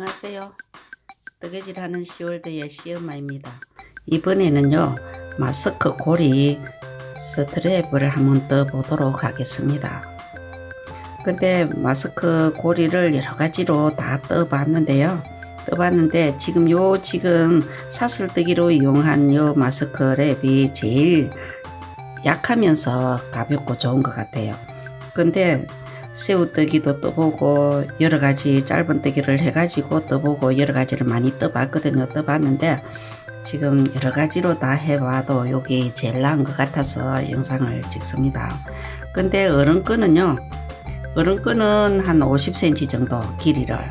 안녕하세요. 뜨개질하는 10월드의 시엄마입니다. 이번에는요 마스크 고리 스트랩을 한번 떠 보도록 하겠습니다. 근데 마스크 고리를 여러 가지로 다 떠봤는데요. 떠봤는데 지금 요 지금 사슬뜨기로 이용한 요 마스크 랩이 제일 약하면서 가볍고 좋은 것 같아요. 근데 새우뜨기도 떠보고 여러 가지 짧은 뜨기를 해가지고 떠보고 여러 가지를 많이 떠봤거든요. 떠봤는데 지금 여러 가지로 다 해봐도 여기 제일 나은 것 같아서 영상을 찍습니다. 근데 어른끈은요. 어른끈은 한 50cm 정도 길이를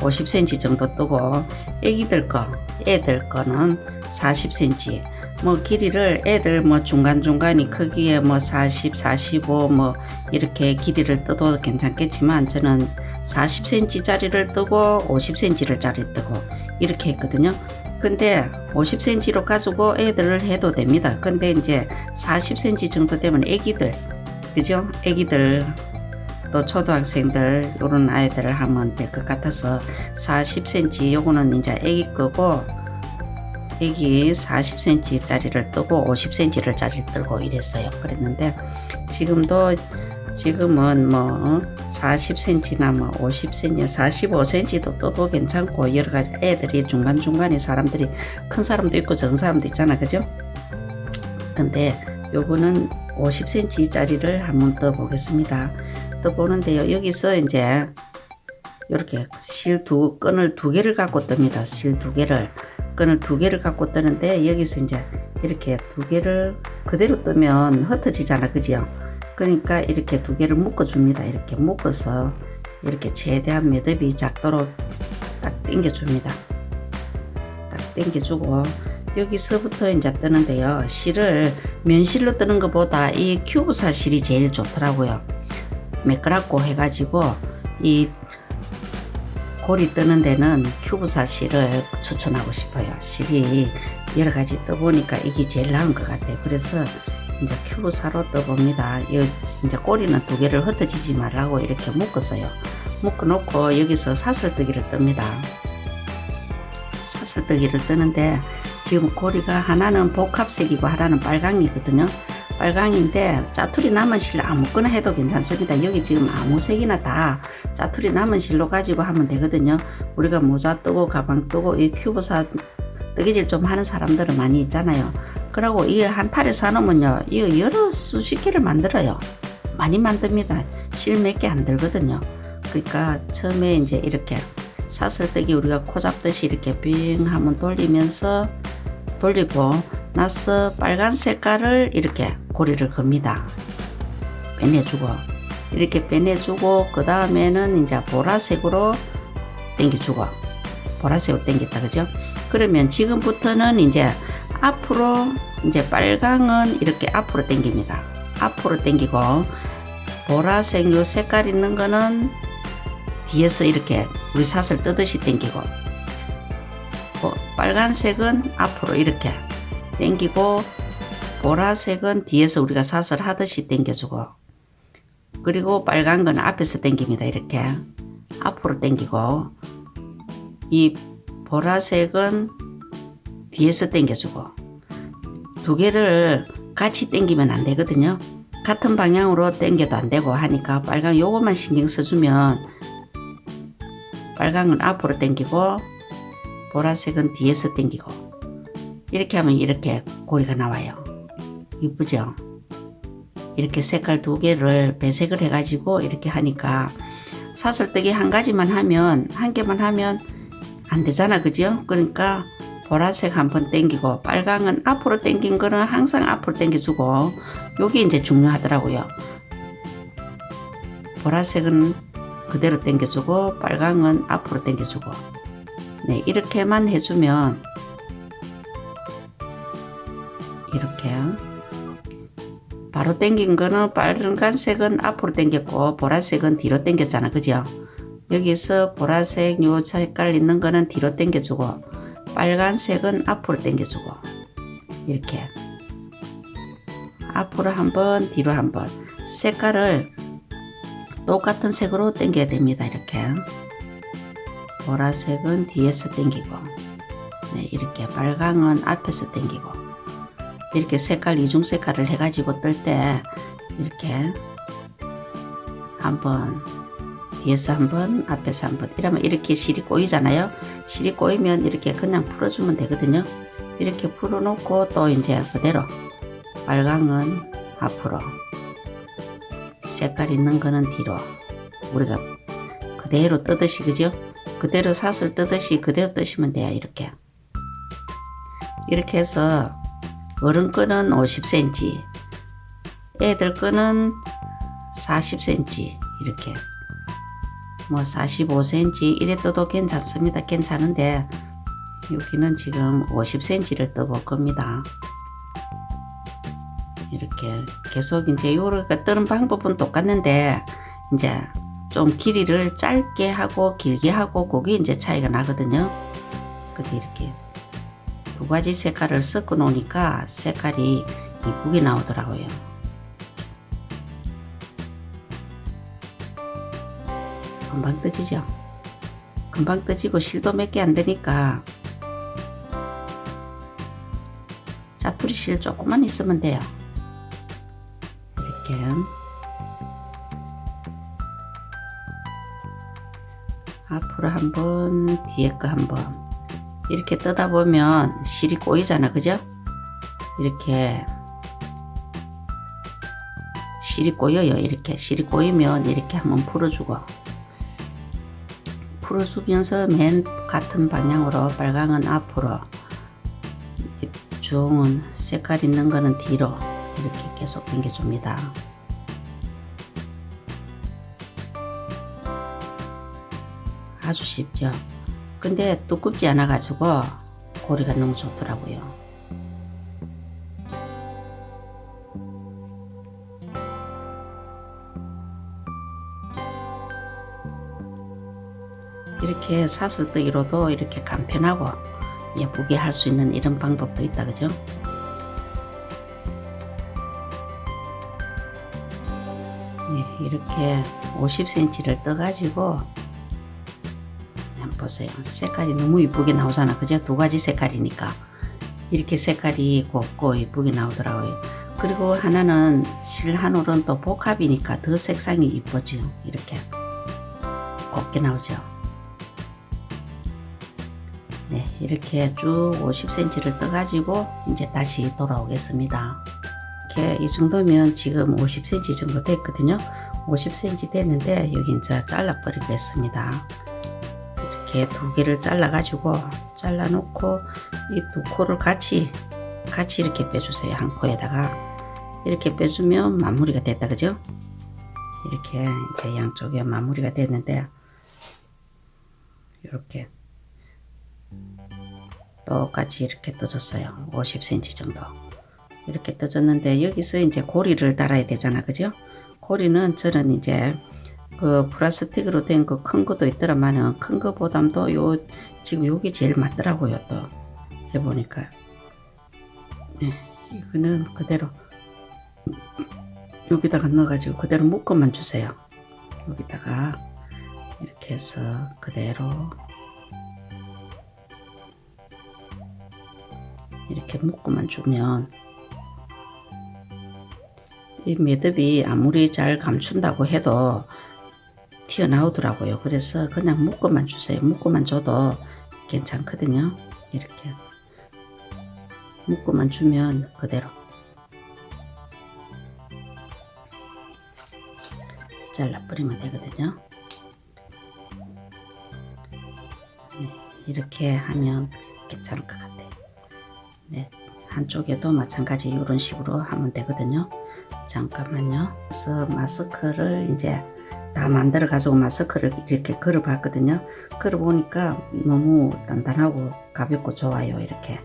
50cm 정도 뜨고 애기들 거 애들 거는 40cm 뭐 길이를 애들 뭐 중간중간이 크기에 뭐 40, 45 뭐 이렇게 길이를 떠도 괜찮겠지만 저는 40cm 짜리를 뜨고 50cm를 짜리 뜨고 이렇게 했거든요. 근데 50cm로 가지고 애들을 해도 됩니다. 근데 이제 40cm 정도 되면 애기들 그죠? 애기들 또 초등학생들 요런 아이들을 하면 될 것 같아서 40cm 요거는 이제 애기 거고 애기 40cm 짜리를 뜨고 50cm를 짜리 뜨고 이랬어요. 그랬는데 지금도 지금은 뭐 40cm나 뭐 50cm, 45cm도 떠도 괜찮고 여러 가지 애들이 중간중간에 사람들이 큰 사람도 있고 적은 사람도 있잖아. 그죠? 근데 요거는 50cm 짜리를 한번 떠 보겠습니다. 떠 보는데요. 여기서 이제 이렇게 실 두 끈을 두 개를 갖고 뜹니다. 실 두 개를 끈을 두 개를 갖고 뜨는데 여기서 이제 이렇게 두 개를 그대로 뜨면 흩어지잖아, 그죠? 그러니까 이렇게 두 개를 묶어 줍니다. 이렇게 묶어서 이렇게 최대한 매듭이 작도록 딱 당겨 줍니다. 딱 당겨 주고 여기서부터 이제 뜨는데요. 실을 면실로 뜨는 것보다 이 큐브사 실이 제일 좋더라고요. 매끄럽고 해가지고 이 고리 뜨는 데는 큐브사 실을 추천하고 싶어요. 실이 여러 가지 떠보니까 이게 제일 나은 것 같아요. 그래서 이제 큐브사로 떠봅니다. 이 이제 꼬리는 두 개를 흩어지지 말라고 이렇게 묶었어요. 묶어 놓고 여기서 사슬뜨기를 뜹니다. 사슬뜨기를 뜨는데 지금 고리가 하나는 복합색이고 하나는 빨강이거든요. 빨강인데 짜투리 남은 실 아무거나 해도 괜찮습니다. 여기 지금 아무 색이나 다 짜투리 남은 실로 가지고 하면 되거든요. 우리가 모자 뜨고 가방 뜨고 이 큐브사 뜨개질 좀 하는 사람들은 많이 있잖아요. 그러고 이게 한 탈에 사놓으면요. 이거 여러 수십 개를 만들어요. 많이 만듭니다. 실 몇 개 안 들거든요. 그러니까 처음에 이제 이렇게 사슬뜨기 우리가 코 잡듯이 이렇게 빙 하면 돌리면서 돌리고 나서 빨간 색깔을 이렇게 고리를 겁니다. 빼내주고 이렇게 빼내주고 그 다음에는 이제 보라색으로 당겨주고 보라색으로 당겼다 그죠? 그러면 지금부터는 이제 앞으로 이제 빨강은 이렇게 앞으로 당깁니다. 앞으로 당기고 보라색 요 색깔 있는 거는 뒤에서 이렇게 우리 사슬 뜨듯이 당기고 어, 빨간색은 앞으로 이렇게 당기고 보라색은 뒤에서 우리가 사슬 하듯이 당겨주고 그리고 빨간 건 앞에서 당깁니다 이렇게. 앞으로 당기고. 이 보라색은 뒤에서 당겨주고. 두 개를 같이 당기면 안 되거든요. 같은 방향으로 당겨도 안 되고 하니까 빨간 요것만 신경 써주면 빨강은 앞으로 당기고 보라색은 뒤에서 당기고. 이렇게 하면 이렇게 고리가 나와요. 이쁘죠? 이렇게 색깔 두 개를 배색을 해가지고 이렇게 하니까 사슬뜨기 한 가지만 하면 한 개만 하면 안 되잖아 그죠? 그러니까 보라색 한번 당기고 빨강은 앞으로 당긴 거는 항상 앞으로 당겨주고 요게 이제 중요하더라고요. 보라색은 그대로 당겨주고 빨강은 앞으로 당겨주고 네 이렇게만 해주면 이렇게 바로 당긴 거는 빨간색은 앞으로 당겼고 보라색은 뒤로 당겼잖아. 그죠? 여기서 보라색 요 색깔 있는 거는 뒤로 당겨주고 빨간색은 앞으로 당겨주고 이렇게. 앞으로 한번 뒤로 한번. 색깔을 똑같은 색으로 당겨야 됩니다. 이렇게. 보라색은 뒤에서 당기고 네, 이렇게. 빨강은 앞에서 당기고 이렇게 색깔 이중 색깔을 해가지고 뜰 때 이렇게 한번 뒤에서 한번 앞에서 한번 이러면 이렇게 실이 꼬이잖아요. 실이 꼬이면 이렇게 그냥 풀어주면 되거든요. 이렇게 풀어놓고 또 이제 그대로 빨강은 앞으로 색깔 있는 거는 뒤로 우리가 그대로 뜨듯이 그죠? 그대로 사슬 뜨듯이 그대로 뜨시면 돼요 이렇게. 이렇게 해서 어른 끈은 50cm 애들 끈은 40cm 이렇게. 뭐 45cm 이래 떠도 괜찮습니다. 괜찮은데 여기는 지금 50cm를 떠볼 겁니다. 이렇게 계속 이제 요렇게 뜨는 방법은 똑같는데 이제 좀 길이를 짧게 하고 길게 하고 그게 이제 차이가 나거든요. 근데 이렇게 두 가지 색깔을 섞어 놓으니까 색깔이 이쁘게 나오더라고요. 금방 떠지죠? 금방 떠지고 실도 몇 개 안 되니까 짜투리 실 조금만 있으면 돼요. 이렇게 앞으로 한번 뒤에 거 한번 이렇게 뜨다 보면 실이 꼬이잖아 그죠 이렇게 실이 꼬여요 이렇게 실이 꼬이면 이렇게 한번 풀어주고 풀어주면서 맨 같은 방향으로 빨강은 앞으로 중은 색깔 있는 거는 뒤로 이렇게 계속 당겨줍니다. 아주 쉽죠. 근데 두껍지 않아 가지고 고리가 너무 좋더라고요. 이렇게 사슬뜨기로도 이렇게 간편하고 예쁘게 할 수 있는 이런 방법도 있다 그죠? 네, 이렇게 50cm를 떠가지고 보세요. 색깔이 너무 이쁘게 나오잖아. 그죠? 두 가지 색깔이니까. 이렇게 색깔이 곱고 이쁘게 나오더라고요. 그리고 하나는 실한올은 또 복합이니까 더 색상이 이쁘죠. 이렇게 곱게 나오죠. 네, 이렇게 쭉 50cm를 떠가지고 이제 다시 돌아오겠습니다. 이렇게 이 정도면 지금 50cm 정도 됐거든요. 50cm 됐는데 여기 이제 잘라 버리겠습니다. 이렇게 두 개를 잘라 가지고 잘라 놓고 이 두 코를 같이 같이 이렇게 빼주세요. 한 코에다가 이렇게 빼주면 마무리가 됐다 그죠? 이렇게 이제 양쪽에 마무리가 됐는데 이렇게 똑같이 이렇게 떠졌어요. 50cm 정도. 이렇게 떠졌는데 여기서 이제 고리를 달아야 되잖아. 그죠? 고리는 저는 이제 그 플라스틱으로 된거큰 것도 있더라만은 큰 거보담도 요 지금 요게 제일 맞더라고요. 또 해보니까. 네, 이거는 그대로 여기다가 넣어가지고 그대로 묶어만 주세요. 여기다가 이렇게 해서 그대로 이렇게 묶어만 주면 이 매듭이 아무리 잘 감춘다고 해도 튀어나오더라고요. 그래서 그냥 묶어만 주세요. 묶어만 줘도 괜찮거든요. 이렇게 묶어만 주면 그대로 잘라버리면 되거든요. 네, 이렇게 하면 괜찮을 것 같아요. 네, 한쪽에도 마찬가지 이런 식으로 하면 되거든요. 잠깐만요. 그래서 마스크를 이제 다 만들어 가지고 마스크를 이렇게 걸어 봤거든요. 걸어 보니까 너무 단단하고 가볍고 좋아요. 이렇게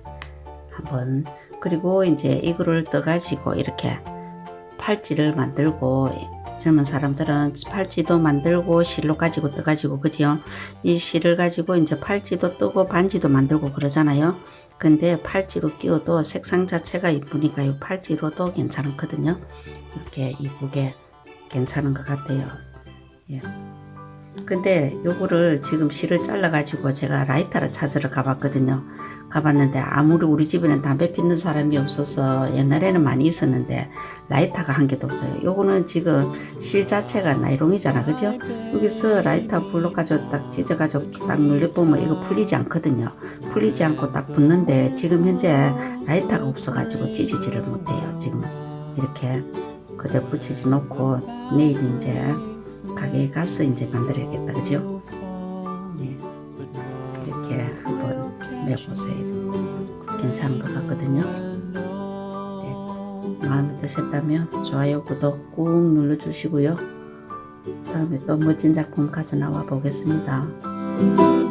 한번 그리고 이제 이거를 떠 가지고 이렇게 팔찌를 만들고 젊은 사람들은 팔찌도 만들고 실로 가지고 떠 가지고 그죠? 이 실을 가지고 이제 팔찌도 뜨고 반지도 만들고 그러잖아요. 근데 팔찌로 끼워도 색상 자체가 이쁘니까 이 팔찌로도 괜찮거든요. 이렇게 이쁘게 괜찮은 것 같아요. 예. 근데 요거를 지금 실을 잘라가지고 제가 라이터를 찾으러 가봤거든요. 가봤는데 아무리 우리 집에는 담배 피는 사람이 없어서 옛날에는 많이 있었는데 라이터가 한 개도 없어요. 요거는 지금 실 자체가 나이롱이잖아. 그죠? 여기서 라이터 불러가지고 딱 찢어가지고 딱 눌려보면 이거 풀리지 않거든요. 풀리지 않고 딱 붙는데 지금 현재 라이터가 없어가지고 찢어지를 못해요. 지금 이렇게 그대 붙이지 놓고 내일 이제 가게에 가서 이제 만들어야겠다. 그죠? 네. 이렇게 한번 매보세요. 괜찮은 것 같거든요. 네. 마음에 드셨다면 좋아요, 구독 꾹 눌러주시고요. 다음에 또 멋진 작품 가져 나와 보겠습니다.